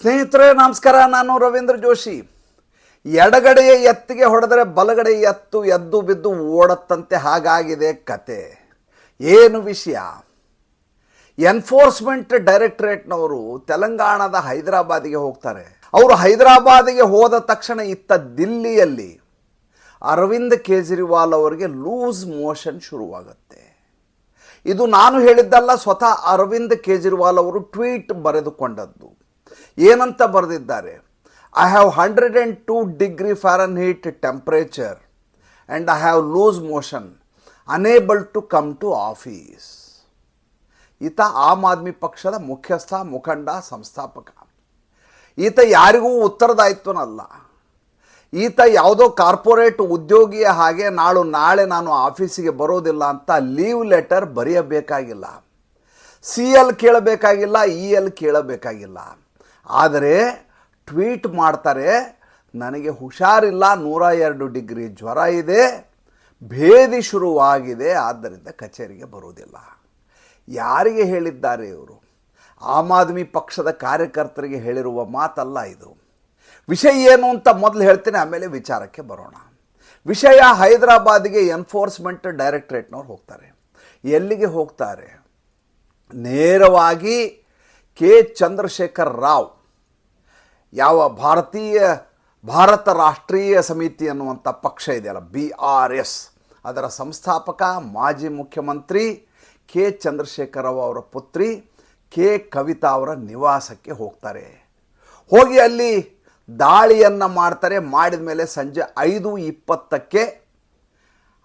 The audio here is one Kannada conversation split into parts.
ಸ್ನೇಹಿತರೆ, ನಮಸ್ಕಾರ. ನಾನು ರವೀಂದ್ರ ಜೋಶಿ. ಎಡಗಡೆಯ ಎತ್ತಿಗೆ ಹೊಡೆದರೆ ಬಲಗಡೆ ಎತ್ತು, ಎದ್ದು ಬಿದ್ದು ಓಡತ್ತಂತೆ ಹಾಗಾಗಿದೆ ಕತೆ. ಏನು ವಿಷಯ? ಎನ್ಫೋರ್ಸ್ಮೆಂಟ್ ಡೈರೆಕ್ಟರೇಟ್ನವರು ತೆಲಂಗಾಣದ ಹೈದರಾಬಾದಿಗೆ ಹೋಗ್ತಾರೆ. ಅವರು ಹೈದರಾಬಾದಿಗೆ ಹೋದ ತಕ್ಷಣ ಇತ್ತ ದಿಲ್ಲಿಯಲ್ಲಿ ಅರವಿಂದ್ ಕೇಜ್ರಿವಾಲ್ ಅವರಿಗೆ ಲೂಸ್ ಮೋಷನ್ ಶುರುವಾಗುತ್ತೆ. ಇದು ನಾನು ಹೇಳಿದ್ದಲ್ಲ, ಸ್ವತಃ ಅರವಿಂದ್ ಕೇಜ್ರಿವಾಲ್ ಅವರು ಟ್ವೀಟ್ ಬರೆದುಕೊಂಡದ್ದು. ಏನಂತ ಬರೆದಿದ್ದಾರೆ? I have hundred and two degree Fahrenheit heat temperature and I have loose motion unable to come to office ಈತ ಆಮ್ ಆದ್ಮಿ ಪಕ್ಷದ ಮುಖ್ಯಸ್ಥ, ಮುಖಂಡ, ಸಂಸ್ಥಾಪಕ. ಈತ ಯಾರಿಗೂ ಉತ್ತರದಾಯಿತ್ವನಲ್ಲ ಈತ ಯಾವುದೋ ಕಾರ್ಪೊರೇಟ್ ಉದ್ಯೋಗಿಯ ಹಾಗೆ ನಾಳು ನಾಳೆ ನಾನು ಆಫೀಸಿಗೆ ಬರೋದಿಲ್ಲ ಅಂತ ಲೀವ್ ಲೆಟರ್ ಬರೆಯಬೇಕಾಗಿಲ್ಲ. ಸಿ ಎಲ್ ಕೇಳಬೇಕಾಗಿಲ್ಲ, ಇ ಎಲ್ ಕೇಳಬೇಕಾಗಿಲ್ಲ. ಆದರೆ ಟ್ವೀಟ್ ಮಾಡ್ತಾರೆ, ನನಗೆ ಹುಷಾರಿಲ್ಲ ನೂರ ಎರಡು ಡಿಗ್ರಿ ಜ್ವರ ಇದೆ, ಭೇದಿ ಶುರುವಾಗಿದೆ, ಆದ್ದರಿಂದ ಕಚೇರಿಗೆ ಬರುವುದಿಲ್ಲ. ಯಾರಿಗೆ ಹೇಳಿದ್ದಾರೆ ಇವರು? ಆಮ್ ಆದ್ಮಿ ಪಕ್ಷದ ಕಾರ್ಯಕರ್ತರಿಗೆ ಹೇಳಿರುವ ಮಾತಲ್ಲ ಇದು. ವಿಷಯ ಏನು ಅಂತ ಮೊದಲು ಹೇಳ್ತೇನೆ, ಆಮೇಲೆ ವಿಚಾರಕ್ಕೆ ಬರೋಣ. ವಿಷಯ ಹೈದರಾಬಾದಿಗೆ ಎನ್ಫೋರ್ಸ್ಮೆಂಟ್ ಡೈರೆಕ್ಟ್ರೇಟ್ನವ್ರು ಹೋಗ್ತಾರೆ. ಎಲ್ಲಿಗೆ ಹೋಗ್ತಾರೆ? ನೇರವಾಗಿ ಕೆ. ಚಂದ್ರಶೇಖರ್ ರಾವ್ ಯಾವ ಭಾರತೀಯ, ಭಾರತ ರಾಷ್ಟ್ರೀಯ ಸಮಿತಿ ಅನ್ನುವಂಥ ಪಕ್ಷ ಇದೆಯಲ್ಲ, ಬಿ ಆರ್ ಎಸ್. ಅದರ ಸಂಸ್ಥಾಪಕ, ಮಾಜಿ ಮುಖ್ಯಮಂತ್ರಿ ಕೆ ಚಂದ್ರಶೇಖರ ಅವರ ಪುತ್ರಿ ಕೆ ಕವಿತಾ ಅವರ ನಿವಾಸಕ್ಕೆ ಹೋಗ್ತಾರೆ. ಹೋಗಿ ಅಲ್ಲಿ ದಾಳಿಯನ್ನು ಮಾಡ್ತಾರೆ. ಮಾಡಿದ ಮೇಲೆ ಸಂಜೆ ಐದು ಇಪ್ಪತ್ತಕ್ಕೆ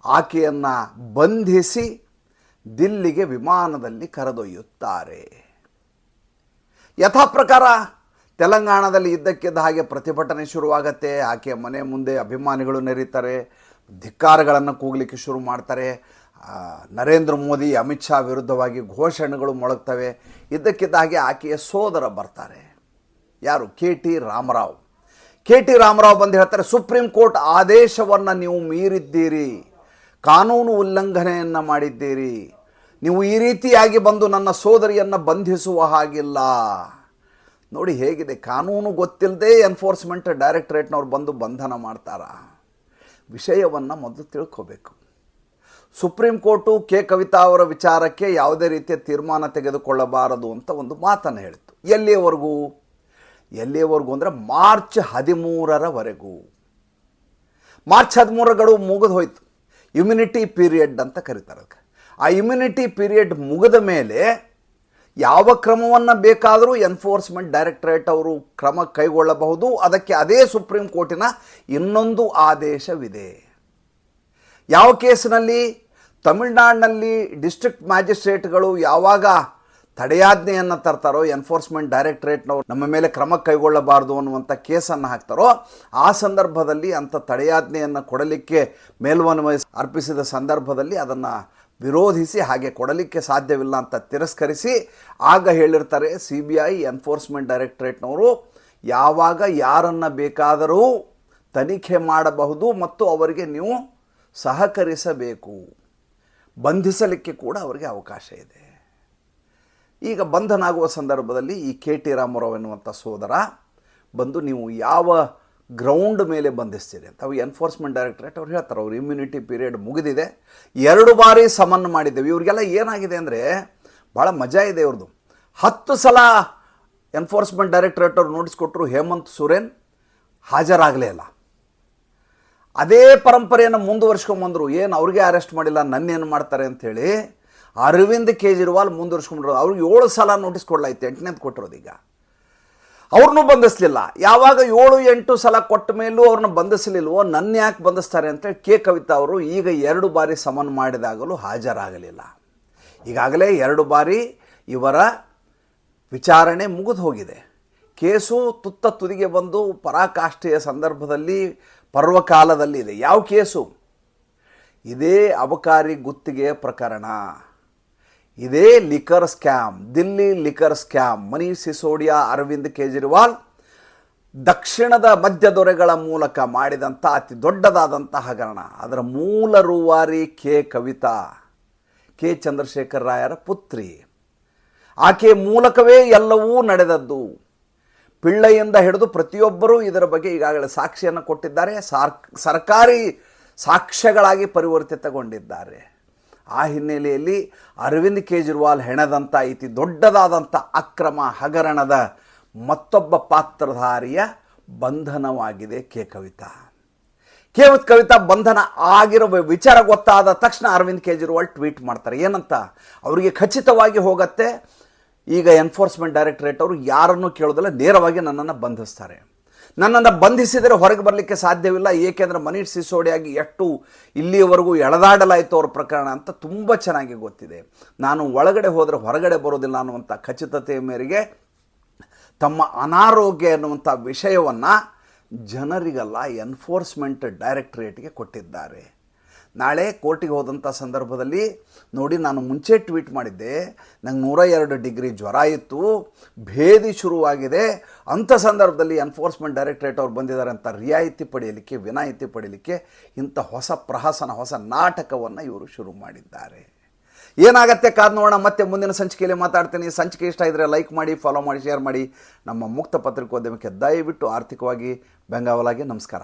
ಆಕೆಯನ್ನು ಬಂಧಿಸಿ ದಿಲ್ಲಿಗೆ ವಿಮಾನದಲ್ಲಿ ಕರೆದೊಯ್ಯುತ್ತಾರೆ. ಯಥಾ ಪ್ರಕಾರ ತೆಲಂಗಾಣದಲ್ಲಿ ಇದ್ದಕ್ಕಿದ್ದ ಹಾಗೆ ಪ್ರತಿಭಟನೆ ಶುರುವಾಗತ್ತೆ. ಆಕೆಯ ಮನೆ ಮುಂದೆ ಅಭಿಮಾನಿಗಳು ನೆರೀತಾರೆ. ಧಿಕ್ಕಾರಗಳನ್ನು ಕೂಗಲಿಕ್ಕೆ ಶುರು ಮಾಡ್ತಾರೆ. ನರೇಂದ್ರ ಮೋದಿ, ಅಮಿತ್ ಶಾ ವಿರುದ್ಧವಾಗಿ ಘೋಷಣೆಗಳು ಮೊಳಗ್ತವೆ. ಇದ್ದಕ್ಕಿದ್ದ ಹಾಗೆ ಆಕೆಯ ಸೋದರ ಬರ್ತಾರೆ. ಯಾರು? K T Ramarao. K T Ramarao ಬಂದು ಹೇಳ್ತಾರೆ, ಸುಪ್ರೀಂ ಕೋರ್ಟ್ ಆದೇಶವನ್ನು ನೀವು ಮೀರಿದ್ದೀರಿ. ಕಾನೂನು ಉಲ್ಲಂಘನೆಯನ್ನು ಮಾಡಿದ್ದೀರಿ. ನೀವು ಈ ರೀತಿಯಾಗಿ ಬಂದು ನನ್ನ ಸೋದರಿಯನ್ನು ಬಂಧಿಸುವ ಹಾಗಿಲ್ಲ. ನೋಡಿ ಹೇಗಿದೆ, ಕಾನೂನು ಗೊತ್ತಿಲ್ಲದೆ ಎನ್ಫೋರ್ಸ್ಮೆಂಟ್ ಡೈರೆಕ್ಟ್ರೇಟ್ನವ್ರು ಬಂದು ಬಂಧನ ಮಾಡ್ತಾರ? ವಿಷಯವನ್ನು ಮೊದಲು ತಿಳ್ಕೋಬೇಕು. ಸುಪ್ರೀಂ ಕೋರ್ಟು ಕೆ ಕವಿತಾ ಅವರ ವಿಚಾರಕ್ಕೆ ಯಾವುದೇ ರೀತಿಯ ತೀರ್ಮಾನ ತೆಗೆದುಕೊಳ್ಳಬಾರದು ಅಂತ ಒಂದು ಮಾತನ್ನು ಹೇಳಿತ್ತು ಎಲ್ಲಿಯವರೆಗೂ? ಎಲ್ಲಿಯವರೆಗೂ ಅಂದರೆ ಮಾರ್ಚ್ ಹದಿಮೂರರವರೆಗೂ. ಮಾರ್ಚ್ ಹದಿಮೂರ ಗಡುವು ಮುಗಿದು ಹೋಯಿತು. ಇಮ್ಯುನಿಟಿ ಪೀರಿಯಡ್ ಅಂತ ಕರೀತಾರೆ ಅದಕ್ಕೆ. ಆ ಇಮ್ಯುನಿಟಿ ಪೀರಿಯಡ್ ಮುಗಿದ ಮೇಲೆ ಯಾವ ಕ್ರಮವನ್ನು ಬೇಕಾದರೂ ಎನ್ಫೋರ್ಸ್ಮೆಂಟ್ ಡೈರೆಕ್ಟರೇಟ್ ಅವರು ಕ್ರಮ ಕೈಗೊಳ್ಳಬಹುದು. ಅದಕ್ಕೆ ಅದೇ ಸುಪ್ರೀಂ ಕೋರ್ಟಿನ ಇನ್ನೊಂದು ಆದೇಶವಿದೆ. ಯಾವ ಕೇಸಿನಲ್ಲಿ? ತಮಿಳ್ನಾಡಿನಲ್ಲಿ ಡಿಸ್ಟ್ರಿಕ್ಟ್ ಮ್ಯಾಜಿಸ್ಟ್ರೇಟ್ಗಳು ಯಾವಾಗ ತಡೆಯಾಜ್ಞೆಯನ್ನು ತರ್ತಾರೋ ಎನ್ಫೋರ್ಸ್ಮೆಂಟ್ ಡೈರೆಕ್ಟರೇಟ್ನವರು ನಮ್ಮ ಮೇಲೆ ಕ್ರಮ ಕೈಗೊಳ್ಳಬಾರದು ಅನ್ನುವಂಥ ಕೇಸನ್ನು ಹಾಕ್ತಾರೋ, ಆ ಸಂದರ್ಭದಲ್ಲಿ ಅಂಥ ತಡೆಯಾಜ್ಞೆಯನ್ನು ಕೊಡಲಿಕ್ಕೆ ಮೇಲ್ಮನವಿ ಅರ್ಪಿಸಿದ ಸಂದರ್ಭದಲ್ಲಿ ಅದನ್ನು ವಿರೋಧಿಸಿ ಹಾಗೆ ಕೊಡಲಿಕ್ಕೆ ಸಾಧ್ಯವಿಲ್ಲ ಅಂತ ತಿರಸ್ಕರಿಸಿ ಆಗ ಹೇಳಿರ್ತಾರೆ ಸಿ ಬಿ ಐ ಎನ್ಫೋರ್ಸ್ಮೆಂಟ್ ಡೈರೆಕ್ಟ್ರೇಟ್ನವರು, ಯಾವಾಗ ಯಾರನ್ನು ಬೇಕಾದರೂ ತನಿಖೆ ಮಾಡಬಹುದು ಮತ್ತು ಅವರಿಗೆ ನೀವು ಸಹಕರಿಸಬೇಕು. ಬಂಧಿಸಲಿಕ್ಕೆ ಕೂಡ ಅವರಿಗೆ ಅವಕಾಶ ಇದೆ. ಈಗ ಬಂಧನಾಗುವ ಸಂದರ್ಭದಲ್ಲಿ ಈ ಕೆ ಟಿ ರಾಮರಾವ್ ಎನ್ನುವಂಥ ಸೋದರ ಬಂದು ನೀವು ಯಾವ ಗ್ರೌಂಡ್ ಮೇಲೆ ಬಂಧಿಸ್ತೀರಿ ಅಂತ. ಅವು ಎನ್ಫೋರ್ಸ್ಮೆಂಟ್ ಡೈರೆಕ್ಟ್ರೇಟ್ ಅವ್ರು ಹೇಳ್ತಾರೆ, ಅವ್ರ ಇಮ್ಯುನಿಟಿ ಪೀರಿಯಡ್ ಮುಗಿದಿದೆ. ಎರಡು ಬಾರಿ ಸಮನ್ ಮಾಡಿದ್ದೇವೆ. ಇವ್ರಿಗೆಲ್ಲ ಏನಾಗಿದೆ ಅಂದರೆ, ಭಾಳ ಮಜಾ ಇದೆ ಇವ್ರದ್ದು ಹತ್ತು ಸಲ ಎನ್ಫೋರ್ಸ್ಮೆಂಟ್ ಡೈರೆಕ್ಟ್ರೇಟ್ ಅವ್ರು ನೋಟಿಸ್ ಕೊಟ್ಟರು ಹೇಮಂತ್ ಸೊರೇನ್ ಹಾಜರಾಗಲೇ ಇಲ್ಲ. ಅದೇ ಪರಂಪರೆಯನ್ನು ಮುಂದುವರ್ಸ್ಕೊಂಬಂದರು. ಏನು ಅವ್ರಿಗೆ ಅರೆಸ್ಟ್ ಮಾಡಿಲ್ಲ ನನ್ನೇನು ಮಾಡ್ತಾರೆ ಅಂಥೇಳಿ ಅರವಿಂದ್ ಕೇಜ್ರಿವಾಲ್ ಮುಂದುವರ್ಸ್ಕೊಂಡ್ರು. ಅವ್ರಿಗೆ ಏಳು ಸಲ ನೋಟಿಸ್ ಕೊಡಲಾಯ್ತು ಎಂಟನೇದು ಕೊಟ್ಟಿರೋದು ಈಗ. ಅವ್ರನ್ನೂ ಬಂಧಿಸಲಿಲ್ಲ. ಯಾವಾಗ ಏಳು ಎಂಟು ಸಲ ಕೊಟ್ಟ ಮೇಲೂ ಅವ್ರನ್ನ ಬಂಧಿಸಲಿಲ್ವೋ, ನನ್ನ ಯಾಕೆ ಬಂಧಿಸ್ತಾರೆ ಅಂತೇಳಿ ಕೆ ಕವಿತಾ ಅವರು ಈಗ ಎರಡು ಬಾರಿ ಸಮನ್ ಮಾಡಿದಾಗಲೂ ಹಾಜರಾಗಲಿಲ್ಲ. ಈಗಾಗಲೇ ಎರಡು ಬಾರಿ ಇವರ ವಿಚಾರಣೆ ಮುಗಿದು ಹೋಗಿದೆ. ಕೇಸು ತುತ್ತ ತುದಿಗೆ ಬಂದು ಪರಾಕಾಷ್ಠೆಯ ಸಂದರ್ಭದಲ್ಲಿ ಪರ್ವಕಾಲದಲ್ಲಿ ಇದೆ. ಯಾವ ಕೇಸು? ಇದೇ ಅಬಕಾರಿ ಗುತ್ತಿಗೆ ಪ್ರಕರಣ. ಇದೇ liquor scam, Delhi liquor scam Manish Sisodia, Arvind Kejriwal ದಕ್ಷಿಣದ ಮಧ್ಯ ದೊರೆಗಳ ಮೂಲಕ ಮಾಡಿದಂಥ ಅತಿ ದೊಡ್ಡದಾದಂಥ ಹಗರಣ ಅದರ ಮೂಲ ರೂವಾರಿ ಕೆ ಕವಿತಾ, ಕೆ ಚಂದ್ರಶೇಖರ್ ರಾಯರ ಪುತ್ರಿ. ಆಕೆ ಮೂಲಕವೇ ಎಲ್ಲವೂ ನಡೆದದ್ದು. ಪಿಳ್ಳೆಯಿಂದ ಹಿಡಿದು ಪ್ರತಿಯೊಬ್ಬರೂ ಇದರ ಬಗ್ಗೆ ಈಗಾಗಲೇ ಸಾಕ್ಷಿಯನ್ನು ಕೊಟ್ಟಿದ್ದಾರೆ. ಸಾರ್ ಸರ್ಕಾರಿ ಸಾಕ್ಷ್ಯಗಳಾಗಿ ಪರಿವರ್ತಿತಗೊಂಡಿದ್ದಾರೆ. ಆ ಹಿನ್ನೆಲೆಯಲ್ಲಿ ಅರವಿಂದ್ ಕೇಜ್ರಿವಾಲ್ ಹೆಣದಂಥ ಇತಿ ದೊಡ್ಡದಾದಂಥ ಅಕ್ರಮ ಹಗರಣದ ಮತ್ತೊಬ್ಬ ಪಾತ್ರಧಾರಿಯ ಬಂಧನವಾಗಿದೆ ಕೆ ಕವಿತಾ. ಕೇವತ್ ಕವಿತಾ ಬಂಧನ ಆಗಿರೋ ವಿಚಾರ ಗೊತ್ತಾದ ತಕ್ಷಣ ಅರವಿಂದ್ ಕೇಜ್ರಿವಾಲ್ ಟ್ವೀಟ್ ಮಾಡ್ತಾರೆ. ಏನಂತ? ಅವರಿಗೆ ಖಚಿತವಾಗಿ ಹೋಗತ್ತೆ. ಈಗ ಎನ್ಫೋರ್ಸ್ಮೆಂಟ್ ಡೈರೆಕ್ಟರೇಟ್ ಅವರು ಯಾರನ್ನು ಕೇಳೋದಿಲ್ಲ, ನೇರವಾಗಿ ನನ್ನನ್ನು ಬಂಧಿಸ್ತಾರೆ. ನನ್ನನ್ನು ಬಂಧಿಸಿದರೆ ಹೊರಗೆ ಬರಲಿಕ್ಕೆ ಸಾಧ್ಯವಿಲ್ಲ ಏಕೆಂದರೆ ಮನೀಷ್ ಸಿಸೋಡಿಯಾಗಿ ಎಷ್ಟು ಇಲ್ಲಿಯವರೆಗೂ ಎಳೆದಾಡಲಾಯಿತು ಅವ್ರ ಪ್ರಕರಣ ಅಂತ ತುಂಬ ಚೆನ್ನಾಗಿ ಗೊತ್ತಿದೆ. ನಾನು ಒಳಗಡೆ ಹೋದರೆ ಹೊರಗಡೆ ಬರೋದಿಲ್ಲ ಅನ್ನುವಂಥ ಖಚಿತತೆಯ ಮೇರೆಗೆ ತಮ್ಮ ಅನಾರೋಗ್ಯ ಎನ್ನುವಂಥ ವಿಷಯವನ್ನು ಜನರಿಗೆಲ್ಲ ಎನ್ಫೋರ್ಸ್ಮೆಂಟ್ ಡೈರೆಕ್ಟ್ರೇಟ್ಗೆ ಕೊಟ್ಟಿದ್ದಾರೆ. ನಾಳೆ ಕೋರ್ಟಿಗೆ ಹೋದಂಥ ಸಂದರ್ಭದಲ್ಲಿ ನೋಡಿ ನಾನು ಮುಂಚೆ ಟ್ವೀಟ್ ಮಾಡಿದ್ದೆ, ನಂಗೆ ನೂರ ಎರಡು ಡಿಗ್ರಿ ಜ್ವರ ಇತ್ತು, ಭೇದಿ ಶುರುವಾಗಿದೆ ಅಂಥ ಸಂದರ್ಭದಲ್ಲಿ ಎನ್ಫೋರ್ಸ್ಮೆಂಟ್ ಡೈರೆಕ್ಟ್ರೇಟ್ ಅವ್ರು ಬಂದಿದ್ದಾರೆ ಅಂತ ರಿಯಾಯಿತಿ ಪಡೆಯಲಿಕ್ಕೆ, ವಿನಾಯಿತಿ ಪಡೆಯಲಿಕ್ಕೆ ಇಂಥ ಹೊಸ ಪ್ರಹಸನ, ಹೊಸ ನಾಟಕವನ್ನು ಇವರು ಶುರು ಮಾಡಿದ್ದಾರೆ. ಏನಾಗತ್ತೆ ಕಾದ್ ನೋಡೋಣ ಮತ್ತೆ ಮುಂದಿನ ಸಂಚಿಕೆಯಲ್ಲಿ ಮಾತಾಡ್ತೀನಿ. ಸಂಚಿಕೆ ಇಷ್ಟ ಇದ್ದರೆ ಲೈಕ್ ಮಾಡಿ ಫಾಲೋ ಮಾಡಿ ಶೇರ್ ಮಾಡಿ. ನಮ್ಮ ಮುಕ್ತ ಪತ್ರಿಕೋದ್ಯಮಕ್ಕೆ ದಯವಿಟ್ಟು ಆರ್ಥಿಕವಾಗಿ ಬೆಂಗಾವಲಾಗಿ ನಮಸ್ಕಾರ.